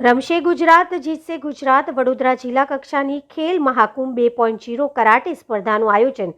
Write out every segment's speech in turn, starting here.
રમશે ગુજરાત, જીતશે ગુજરાત. વડોદરા જિલ્લા કક્ષાની ખેલ મહાકુંભ બે પોઈન્ટ જીરો કરાટે સ્પર્ધાનું આયોજન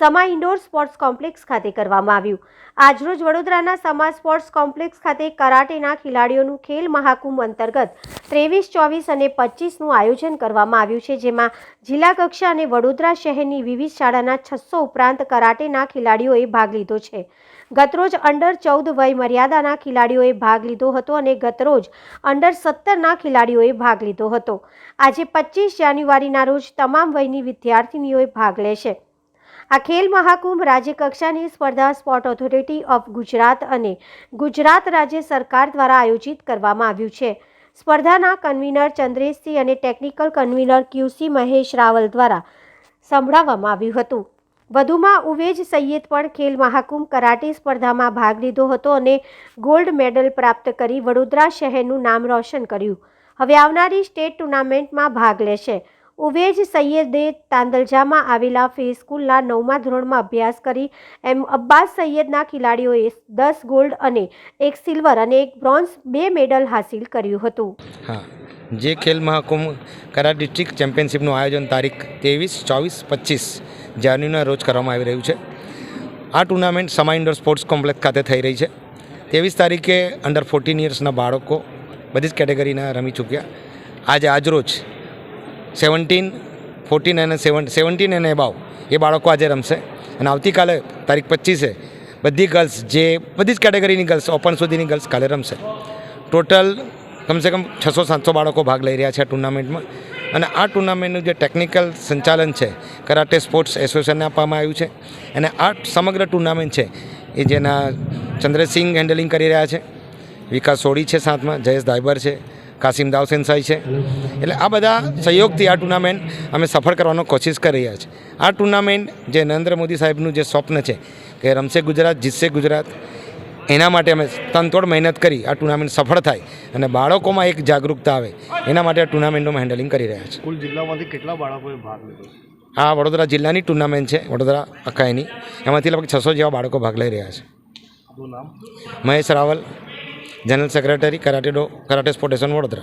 સમા ઇન્ડોર સ્પોર્ટ્સ કોમ્પ્લેક્સ ખાતે કરવામાં આવ્યું. આજરોજ વડોદરાના સમા સ્પોર્ટ્સ કોમ્પ્લેક્સ ખાતે કરાટેના ખેલાડીઓનું ખેલ મહાકુંભ અંતર્ગત ત્રેવીસ, ચોવીસ અને પચીસનું આયોજન કરવામાં આવ્યું છે, જેમાં જિલ્લા કક્ષા અને વડોદરા શહેરની વિવિધ શાળાના છસો ઉપરાંત કરાટેના ખેલાડીઓએ ભાગ લીધો છે. ગતરોજ અંડર ચૌદ વય મર્યાદાના ખેલાડીઓએ ભાગ લીધો હતો અને ગતરોજ અંડર સત્તરના ખેલાડીઓએ ભાગ લીધો હતો. આજે પચીસ જાન્યુઆરીના રોજ તમામ વયની વિદ્યાર્થીનીઓએ ભાગ લેશે. આ ખેલ મહાકુંભ રાજ્ય કક્ષાની સ્પર્ધા સ્પોર્ટ ઓથોરિટી ઓફ ગુજરાત અને ગુજરાત રાજ્ય સરકાર દ્વારા આયોજિત કરવામાં આવ્યું છે. સ્પર્ધાના કન્વીનર ચંદ્રેશસિંહ અને technical convener QC Mahesh Raval દ્વારા સંભળાવવામાં આવ્યું હતું. વધુમાં ઉવેજ સૈયદ પણ ખેલ મહાકુંભ કરાટે સ્પર્ધામાં ભાગ લીધો હતો અને ગોલ્ડ મેડલ પ્રાપ્ત કરી વડોદરા શહેરનું નામ રોશન કર્યું. હવે આવનારી સ્ટેટ ટુર્નામેન્ટમાં ભાગ લેશે. ઉવેજ સૈયદે તાંદલજામાં આવેલા ફી સ્કૂલના નવમા ધોરણમાં અભ્યાસ કરી એમ અબ્બાસ સૈયદના ખેલાડીઓએ દસ ગોલ્ડ અને એક સિલ્વર અને એક બ્રોન્ઝ બે મેડલ હાસિલ કર્યું હતું. હા, જે ખેલ મહાકુંભ કરા ડિસ્ટ્રિક્ટ ચેમ્પિયનશિપનું આયોજન તારીખ ત્રેવીસ, ચોવીસ, પચીસ જાન્યુના રોજ કરવામાં આવી રહ્યું છે. આ tournament Sama indoor sports complex ખાતે થઈ રહી છે. ત્રેવીસ તારીખે અંડર ફોર્ટીન યર્સના બાળકો બધી જ કેટેગરીના રમી ચૂક્યા. આજે આજરોજ સેવન્ટીન ફોર્ટીન અને સેવન સેવન્ટીન અને એબાવ એ બાળકો આજે રમશે. અને આવતીકાલે તારીખ પચીસે બધી ગર્લ્સ જે બધી જ કેટેગરીની ગર્લ્સ ઓપન સુધીની ગર્લ્સ કાલે રમશે. ટોટલ કમસે કમ છસો સાતસો બાળકો ભાગ લઈ રહ્યા છે આ ટુર્નામેન્ટમાં. અને આ ટુર્નામેન્ટનું જે ટેકનિકલ સંચાલન છે, કરાટે સ્પોર્ટ્સ એસોસિએશનને આપવામાં આવ્યું છે. અને આ સમગ્ર ટુર્નામેન્ટ છે, એ જેના ચંદ્રસિંહ હેન્ડલિંગ કરી રહ્યા છે. વિકાસ સોડી છે સાથમાં જયેશ દાયબર છે, કાસિમ દાવસેનસાઈ છે. એટલે આ બધા સહયોગથી આ ટુર્નામેન્ટ અમે સફળ કરવાનો કોશિશ કરી રહ્યા છીએ. આ ટુર્નામેન્ટ જે નરેન્દ્ર મોદી સાહેબનું જે સ્વપ્ન છે, કે રમશે ગુજરાત, જીતશે ગુજરાત એના માટે અમે તનતોડ મહેનત કરી આ ટુર્નામેન્ટ સફળ થાય અને બાળકોમાં એક જાગૃતતા આવે એના માટે આ ટુર્નામેન્ટનું હેન્ડલિંગ કરી રહ્યા છે કુલ જિલ્લામાંથી કેટલા બાળકોએ ભાગ લીધો આ વડોદરા જિલ્લાની ટુર્નામેન્ટ છે વડોદરા અખાઈની. એમાંથી લગભગ છસો જેવા બાળકો ભાગ લઈ રહ્યા છે. Mahesh Raval general secretary karate do karate સ્પોર્ટેશન Vadodara.